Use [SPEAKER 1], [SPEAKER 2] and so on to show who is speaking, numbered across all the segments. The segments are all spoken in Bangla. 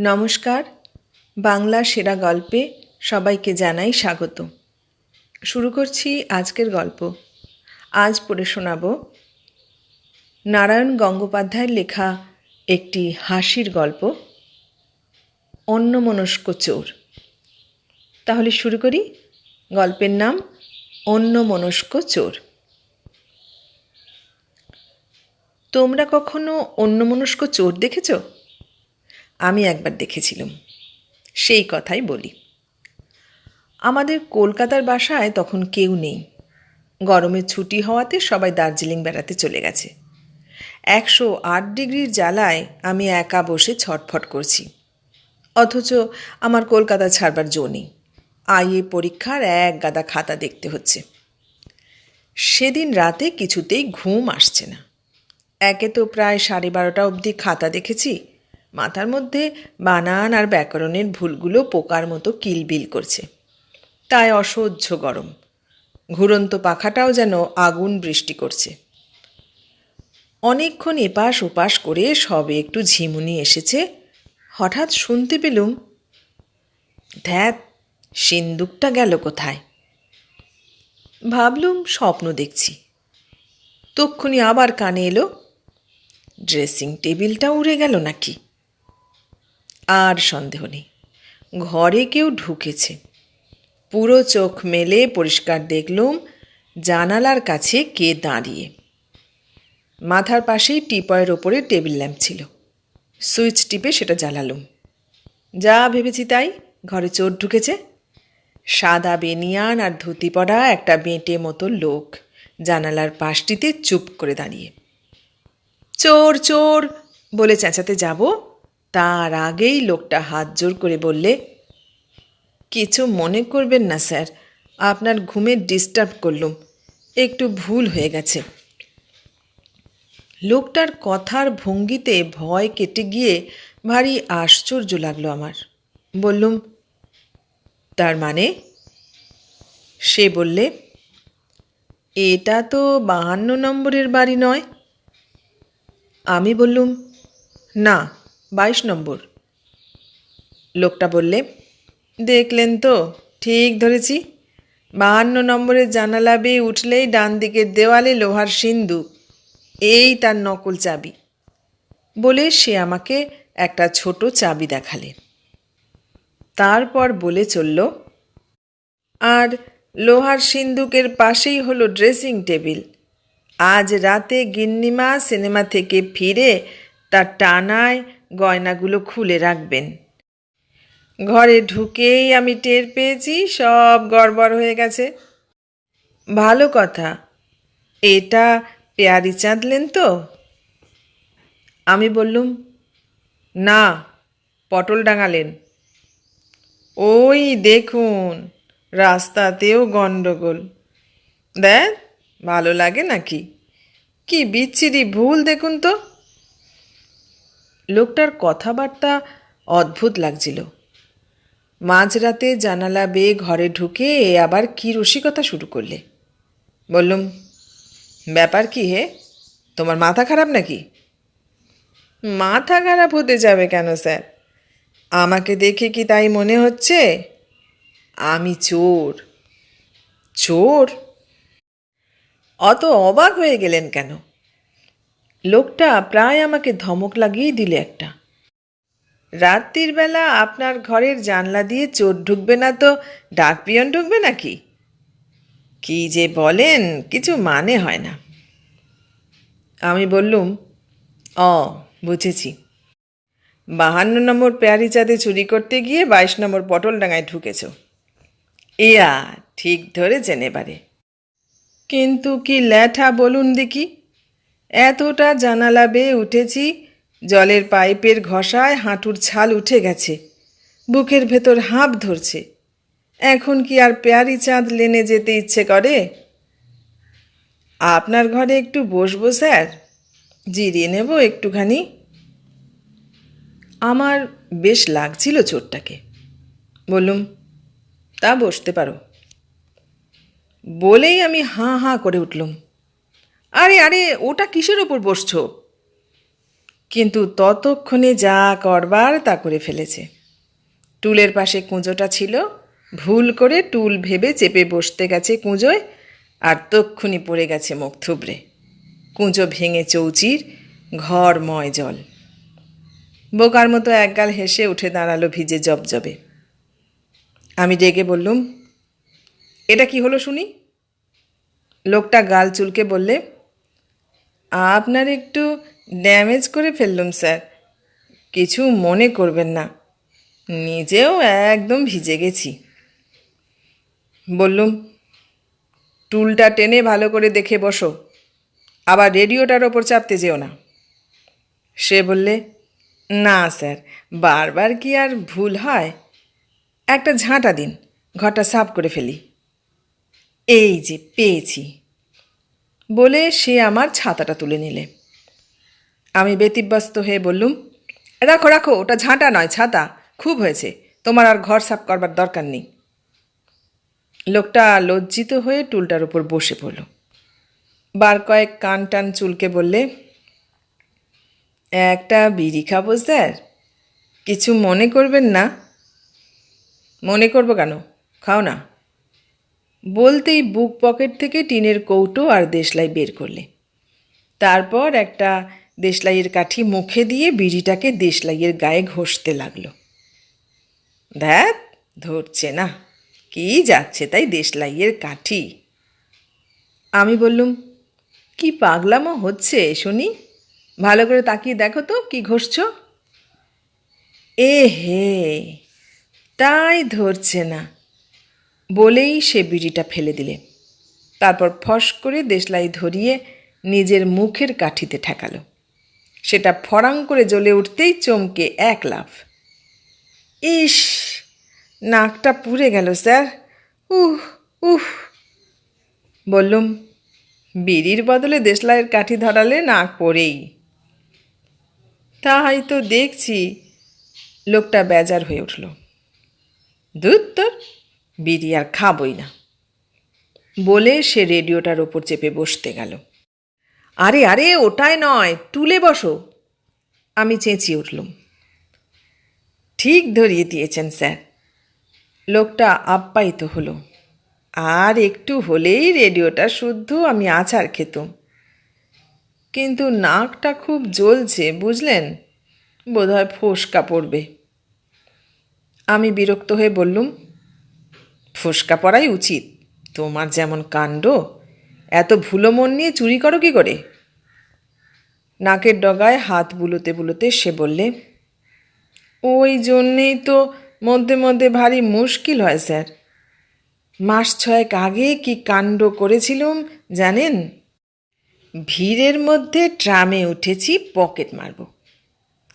[SPEAKER 1] নমস্কার বাংলা সেরা গল্পে সবাইকে জানাই স্বাগত। শুরু করছি আজকের গল্প। আজ পড়ে শোনাব নারায়ণ গঙ্গোপাধ্যায়ের লেখা একটি হাসির গল্প, অন্যমনস্ক চোর। তাহলে শুরু করি। গল্পের নাম অন্যমনস্ক চোর। তোমরা কখনো অন্যমনস্ক চোর দেখেছ? আমি একবার দেখেছিলাম। সেই কথাই বলি। আমাদের কলকাতার বাসায় তখন কেউ নেই। গরমের ছুটি হওয়াতে সবাই দার্জিলিং বেড়াতে চলে গেছে। একশো আট ডিগ্রির জ্বালায় আমি একা বসে ছটফট করছি। অথচ আমার কলকাতা ছাড়বার জো নেই। আইএ পরীক্ষার এক গাদা খাতা দেখতে হচ্ছে। সেদিন রাতে কিছুতেই ঘুম আসছে না। একে তো প্রায় সাড়ে বারোটা অবধি খাতা দেখেছি। মাথার মধ্যে বানান আর ব্যাকরণের ভুলগুলো পোকার মতো কিলবিল করছে। তাই অসহ্য গরম। ঘুরন্ত পাখাটাও যেন আগুন বৃষ্টি করছে। অনেকক্ষণ এপাশ ওপাশ করে সবে একটু ঝিমুনি এসেছে। হঠাৎ শুনতে পেলুম ধ্যাত সিন্দুকটা গেল কোথায়? ভাবলুম, স্বপ্ন দেখছি। তক্ষুনি আবার কানে এলো, ড্রেসিং টেবিলটা উড়ে গেল নাকি? আর সন্দেহ নেই। ঘরে কেউ ঢুকেছে। পুরো চোখ মেলে পরিষ্কার দেখলুম জানালার কাছে কে দাঁড়িয়ে। মাথার পাশেই টিপয়ের ওপরে টেবিল ল্যাম্প ছিল। সুইচ টিপে সেটা জ্বালালুম। যা ভেবেছি তাই, ঘরে চোর ঢুকেছে। সাদা বেনিয়ান আর ধুতি পরা একটা বেঁটে মতো লোক জানালার পাশটিতে চুপ করে দাঁড়িয়ে। চোর চোর, বলে চেঁচাতে যাব? তার আগেই লোকটা হাত জোর করে বললে, কিছু মনে করবেন না, স্যার। আপনার ঘুমে ডিস্টার্ব করলুম। একটু ভুল হয়ে গেছে। লোকটার কথার ভঙ্গিতে ভয় কেটে গিয়ে ভারী আশ্চর্য লাগল আমার। বললুম, তার মানে? সে বললে, এটা তো বাহান্ন নম্বরের বাড়ি নয়। আমি বললুম, না। বাইশ নম্বর। লোকটা বললে, দেখলেন তো, ঠিক ধরেছি। বাহান্ন নম্বরের জানালা বেয়ে উঠলেই ডান দিকের দেওয়ালে লোহার সিন্ধু এই তার নকল চাবি। বলে সে আমাকে একটা ছোট চাবি দেখালে। তারপর বলে চলল, আর লোহার সিন্দুকের পাশেই হলো ড্রেসিং টেবিল। আজ রাতে গিন্নিমা সিনেমা থেকে ফিরে তার টানায় গয়নাগুলো খুলে রাখবেন। ঘরে ঢুকেই আমি টের পেয়েছি সব গড়বড় হয়ে গেছে। ভালো কথা, এটা পেয়ারি চাঁদলেন তো? আমি বললুম, না, পটল ডাঙালেন। ওই দেখুন, রাস্তাতেও গণ্ডগোল। দেখ, ভালো লাগে নাকি? কি বিচ্ছিরি ভুল দেখুন তো। লোকটার কথাবার্তা অদ্ভুত লাগছিল। মাঝরাতে জানালা বেয়ে ঘরে ঢুকে এ আবার কি রসিকতা শুরু করলে। বললুম, ব্যাপার কি হে? তোমার মাথা খারাপ নাকি? মাথা খারাপ হতে যাবে কেন, স্যার? আমাকে দেখে কি তাই মনে হচ্ছে? আমি চোর। চোর? অত অবাক হয়ে গেলেন কেন? লোকটা প্রায় আমাকে ধমক লাগিয়ে দিলে একটা। রাত্রির বেলা আপনার ঘরের জানলা দিয়ে চোর ঢুকবে না তো ডাক পিয়ন ঢুকবে নাকি? কি যে বলেন, কিছু মানে হয় না। আমি বললুম অ বুঝেছি। বাহান্ন নম্বর পেয়ারি চাঁদে চুরি করতে গিয়ে বাইশ নম্বর পটল ডাঙায় ঢুকেছ। ইয়া, ঠিক ধরেছেন এবারে। কিন্তু কি ল্যাঠা বলুন দেখি। এতটা জানালা বেয়ে উঠেছি, জলের পাইপের ঘষায় হাঁটুর ছাল উঠে গেছে, বুকের ভেতর হাঁপ ধরছে। এখন কি আর পেয়ারি চাঁদ লেনে যেতে ইচ্ছে করে? আপনার ঘরে একটু বসবো, স্যার? জিরিয়ে নেব একটুখানি? আমার বেশ লাগছিল চোরটাকে। বললুম, তা বসতে পারো। বলেই আমি হাঁ হাঁ করে উঠলুম। আরে আরে, ওটা কিসের ওপর বসছো? কিন্তু ততক্ষণে যা করবার তা করে ফেলেছে। টুলের পাশে কুঁজোটা ছিল। ভুল করে টুল ভেবে চেপে বসতে গেছে কুঁজোয়, আর তক্ষুনি পড়ে গেছে মুখ থুবড়ে। কুঁজো ভেঙে চৌচির, ঘরময় জল। বোকার মতো একগাল হেসে উঠে দাঁড়াল ভিজে জবজবে। আমি ডেকে বললুম, এটা কি হলো শুনি? লোকটা গাল চুলকে বললে আপনার একটু ড্যামেজ করে ফেললুম, স্যার। কিছু মনে করবেন না। নিজেও একদম ভিজে গেছি। বললুম, টুলটা টেনে ভালো করে দেখে বসো। আবার রেডিওটার ওপর চাপতে যেও না। সে বললে, না, স্যার, বারবার কি আর ভুল হয়? একটা ঝাঁটা দিন, ঘরটা সাফ করে ফেলি। এই যে পেয়েছি। বলে সে আমার ছাতাটা তুলে নিলে। আমি ব্যতিব্যস্ত হয়ে বললুম, রাখো রাখো, ওটা ঝাঁটা নয়, ছাতা। খুব হয়েছে। তোমার আর ঘর সাফ করবার দরকার নেই। লোকটা লজ্জিত হয়ে টুলটার উপর বসে পড়ল। বার কয়েক কান টান চুলকে বললে, একটা বিড়ি খাব, স্যার? কিছু মনে করবেন না? মনে করব কেন? খাও না। বলতেই বুক পকেট থেকে টিনের কৌটো আর দেশলাই বের করলে। তারপর একটা দেশলাইয়ের কাঠি মুখে দিয়ে বিড়িটাকে দেশলাইয়ের গায়ে ঘষতে লাগল। ধ্যাত ধরছে না। কি যাচ্ছে তাই দেশলাইয়ের কাঠি? আমি বললুম, কি পাগলামো হচ্ছে শুনি? ভালো করে তাকিয়ে দেখো তো, কি ঘষছ? এ হে, তাই ধরছে না। বলেই সে বিড়িটা ফেলে দিলে। তারপর ফস করে দেশলাই ধরিয়ে নিজের মুখের কাঠিতে ঠেকালো। সেটা ফড়াং করে জ্বলে উঠতেই চমকে এক লাফ। ইস, নাকটা পুড়ে গেল, স্যার। উহ উহ। বললুম, বিড়ির বদলে দেশলাইয়ের কাঠি ধরালে নাক পড়েই। তাই তো দেখছি, লোকটা বেজার হয়ে উঠল। দুধ তোর? বিড়ি আর খাবই না। বলে সে রেডিওটার ওপর চেপে বসতে গেল। আরে আরে, ওটাই নয়, তুলে বসো। আমি চেঁচিয়ে উঠলুম। ঠিক ধরিয়ে দিয়েছেন স্যার। লোকটা আপ্যায়িত হলো। আর একটু হলেই রেডিওটা শুদ্ধ আমি আচার খেতুম। কিন্তু নাকটা খুব জ্বলছে, বুঝলেন? বোধহয় ফোসকা পড়বে। আমি বিরক্ত হয়ে বললুম ফোসকা পড়াই উচিত। তোমার যেমন কাণ্ড, এত ভুলো মন নিয়ে চুরি করো কি করে? নাকের ডগায় হাত বুলোতে বুলোতে সে বললে, ওই জন্যেই তো মধ্যে মধ্যে ভারী মুশকিল হয় স্যার। মাস ছয়েক আগে কি কাণ্ড করেছিলুম জানেন? ভিড়ের মধ্যে ট্রামে উঠেছি পকেট মারব।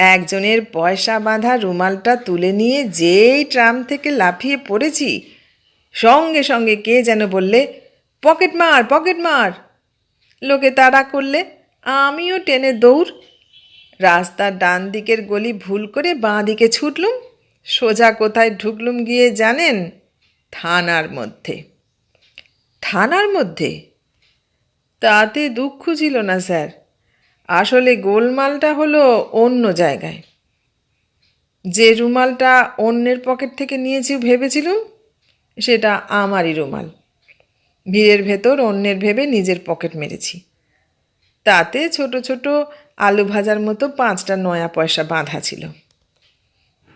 [SPEAKER 1] একজনের পয়সা বাঁধা রুমালটা তুলে নিয়ে যেই ট্রাম থেকে লাফিয়ে পড়েছি সঙ্গে সঙ্গে কে যেন বললে, পকেট মার পকেট মার। লোকে তাড়া করলে, আমিও টেনে দৌড়। রাস্তার ডান দিকের গলি ভুল করে বাঁ দিকে ছুটলুম, সোজা কোথায় ঢুকলুম গিয়ে জানেন, থানার মধ্যে। থানার মধ্যে? তাতে দুঃখ ছিল না, স্যার। আসলে গোলমালটা হলো অন্য জায়গায়। যে রুমালটা অন্যের পকেট থেকে নিয়েছি ভেবেছিলুম সেটা আমারই রুমাল। ভিড়ের ভেতর অন্যের ভেবে নিজের পকেট মেরেছি। তাতে ছোট ছোট আলু ভাজার মতো পাঁচটা নয়া পয়সা বাঁধা ছিল।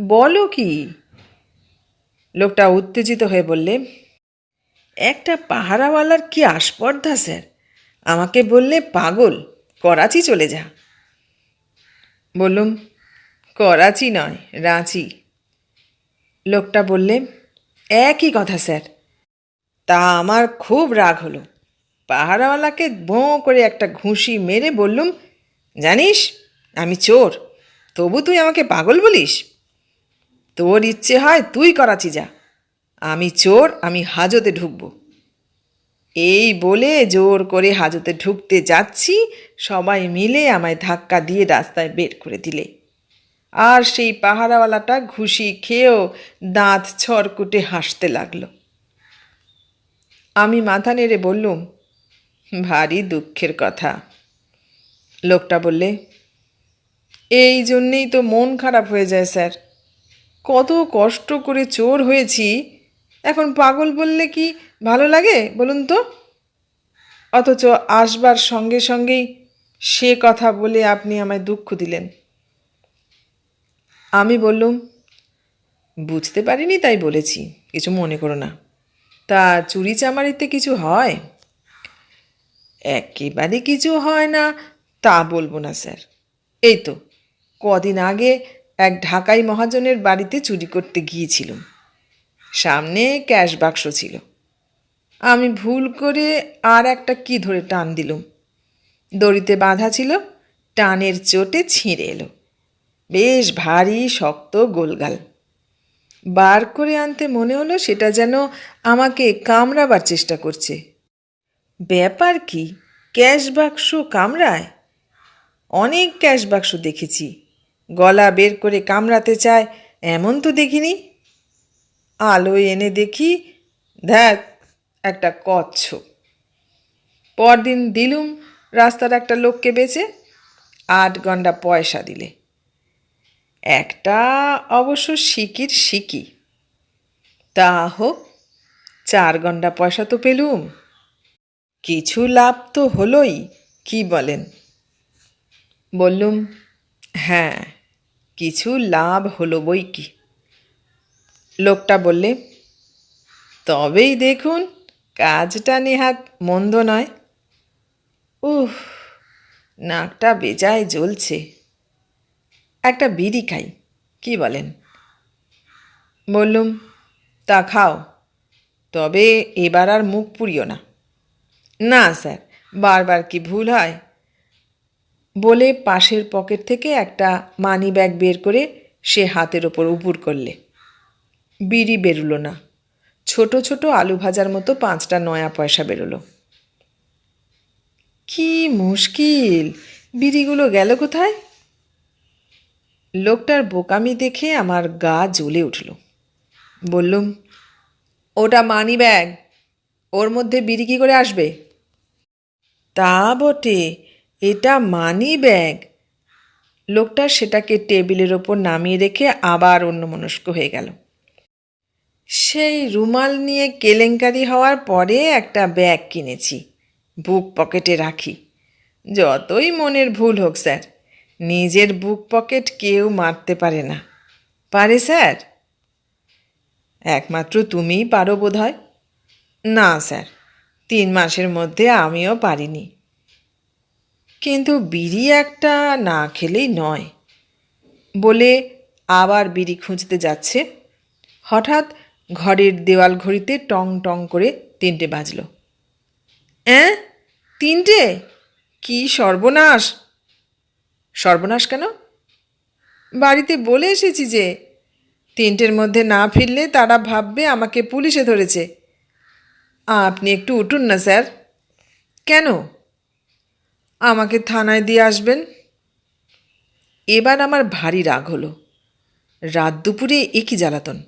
[SPEAKER 1] বলো কি? লোকটা উত্তেজিত হয়ে বললে, একটা পাহারাওয়ালার কি আস্পর্ধা, স্যার? আমাকে বললে পাগল, করাচি চলে যা। বললুম, করাচি নয়, রাঁচি। লোকটা বললে একই কথা, স্যার। তা আমার খুব রাগ হলো। পাহারাওয়ালাকে বোঁ করে একটা ঘুষি মেরে বললুম, জানিস, আমি চোর, তবু তুই আমাকে পাগল বলিস? তোর ইচ্ছে হয় তুই করাচি যা। আমি চোর, আমি হাজতে ঢুকবো। এই বলে জোর করে হাজতে ঢুকতে যাচ্ছি। সবাই মিলে আমায় ধাক্কা দিয়ে রাস্তায় বের করে দিলে। আর সেই পাহারাওয়ালাটা ঘুষি খেয়েও দাঁত ছড়কুটে হাসতে লাগল। আমি মাথা নেড়ে বললুম, ভারী দুঃখের কথা। লোকটা বললে, এই জন্যেই তো মন খারাপ হয়ে যায় স্যার। কত কষ্ট করে চোর হয়েছি। এখন পাগল বললে কি ভালো লাগে বলুন তো? অথচ আসবার সঙ্গে সঙ্গেই সে কথা বলে আপনি আমায় দুঃখ দিলেন। আমি বললুম, বুঝতে পারিনি তাই বলেছি, কিছু মনে করো না। তা চুরি চামারিতে কিছু হয়? একেবারে কিছু হয় না, তা বলব না, স্যার। এই তো, কদিন আগে এক ঢাকাই মহাজনের বাড়িতে চুরি করতে গিয়েছিলাম। সামনে ক্যাশ বাক্স ছিল। আমি ভুল করে আর একটা কি ধরে টান দিলুম। দড়িতে বাঁধা ছিল, টানের চোটে ছিঁড়ে এলো। বেশ ভারী, শক্ত গোলগাল। বার করে আনতে মনে হলো সেটা যেন আমাকে কামড়াবার চেষ্টা করছে। ব্যাপার কি? ক্যাশ বাক্স কামড়ায়? অনেক ক্যাশ বাক্স দেখেছি। গলা বের করে কামড়াতে চায়, এমন তো দেখিনি। আলো এনে দেখি ধ্যাত একটা কচ্ছপ। পরদিন দিলুম রাস্তার একটা লোককে বেচে আট ঘণ্টা পয়সা দিলে। একটা অবশ্য সিকির সিকি তা হোক, চার ঘণ্টা পয়সা তো পেলুম। কিছু লাভ তো হলোই, কি বলেন? বললুম হ্যাঁ কিছু লাভ হলো বই কি? লোকটা বললে, তবেই দেখুন, কাজটা নেহাত মন্দ নয়। উহ, নাকটা বেজায় জ্বলছে। একটা বিড়ি খাই। কি বলেন? বললুম, তা খাও, তবে এবার আর মুখ পুড়িও না। না, স্যার, বারবার কি ভুল হয়? বলে পাশের পকেট থেকে একটা মানি ব্যাগ বের করে সে হাতের ওপর উপুর করলে। বিড়ি বেরুলো না। ছোট ছোট আলু ভাজার মতো পাঁচটা নয়া পয়সা বেরোলো। কি মুশকিল! বিড়িগুলো গেল কোথায়? লোকটার বোকামি দেখে আমার গা জ্বলে উঠল। বললুম, ওটা মানি ব্যাগ। ওর মধ্যে বিড়ি কী করে আসবে? তা বটে, এটা মানি ব্যাগ। লোকটা সেটাকে টেবিলের ওপর নামিয়ে রেখে আবার অন্যমনস্ক হয়ে গেল। সেই রুমাল নিয়ে কেলেঙ্কারি হওয়ার পরে একটা ব্যাগ কিনেছি, বুক পকেটে রাখি। যতই মনের ভুল হোক, স্যার। নিজের বুক পকেট কেউ মারতে পারে না। পারে, স্যার? একমাত্র তুমিই পারো বোধ হয় না, স্যার। তিন মাসের মধ্যে আমিও পারিনি। কিন্তু বিড়ি একটা না খেলেই নয়। বলে আবার বিড়ি খুঁজতে যাচ্ছে। হঠাৎ ঘরের দেওয়াল ঘড়িতে টং টং করে তিনটে বাজল। অ্যাঁ? তিনটে? কি সর্বনাশ! সর্বনাশ কেন? বাড়িতে বলে এসেছি যে, তিনটের মধ্যে না ফিরলে তারা ভাববে আমাকে পুলিশে ধরেছে। আপনি একটু উঠুন না, স্যার। কেন? আমাকে থানায় দিয়ে আসবেন। এবার আমার ভারী রাগ হলো। রাত দুপুরে একই জ্বালাতন?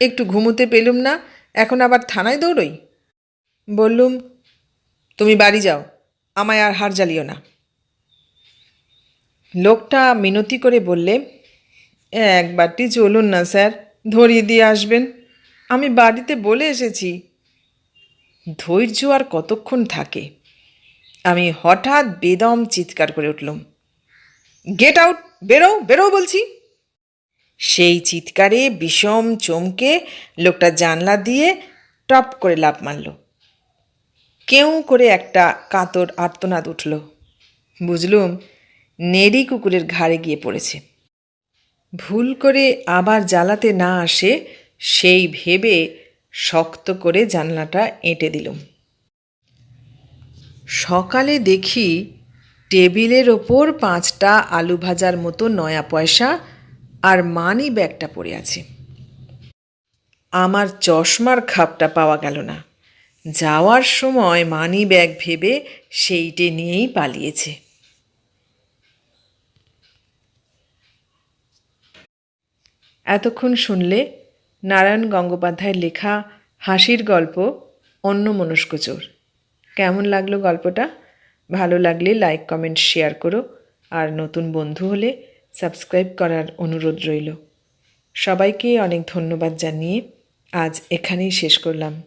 [SPEAKER 1] একটু ঘুমোতে পেলুম না, এখন আবার থানায় দৌড়ই। বললুম, তুমি বাড়ি যাও, আমায় আর হার জ্বালিও না। লোকটা মিনতি করে বললে একবারটি চলুন না স্যার, ধরিয়ে দিয়ে আসবেন। আমি বাড়িতে বলে এসেছি। ধৈর্য আর কতক্ষণ থাকে? আমি হঠাৎ বেদম চিৎকার করে উঠলুম। গেট আউট, বেরো বেরো বলছি। সেই চিৎকারে বিষম চমকে লোকটা জানলা দিয়ে টপ করে লাফ মারল। কেউ করে একটা কাতর আর্তনাদ উঠল। বুঝলুম নেড়ি কুকুরের ঘাড়ে গিয়ে পড়েছে। ভুল করে আবার জ্বালাতে না আসে, সেই ভেবে শক্ত করে জানলাটা এঁটে দিলুম। সকালে দেখি টেবিলের ওপর পাঁচটা আলু ভাজার মতো নয়া পয়সা আর মানি ব্যাগটা পড়ে আছে। আমার চশমার খাপটা পাওয়া গেল না। যাওয়ার সময় মানি ব্যাগ ভেবে সেইটে নিয়েই পালিয়েছে। এতক্ষণ শুনলে নারায়ণ গঙ্গোপাধ্যায়ের লেখা হাসির গল্প অন্য মনস্কচোর কেমন লাগল গল্পটা? ভালো লাগলে লাইক, কমেন্ট, শেয়ার করো। আর নতুন বন্ধু হলে সাবস্ক্রাইব করার অনুরোধ রইল। সবাইকে অনেক ধন্যবাদ জানিয়ে আজ এখানেই শেষ করলাম।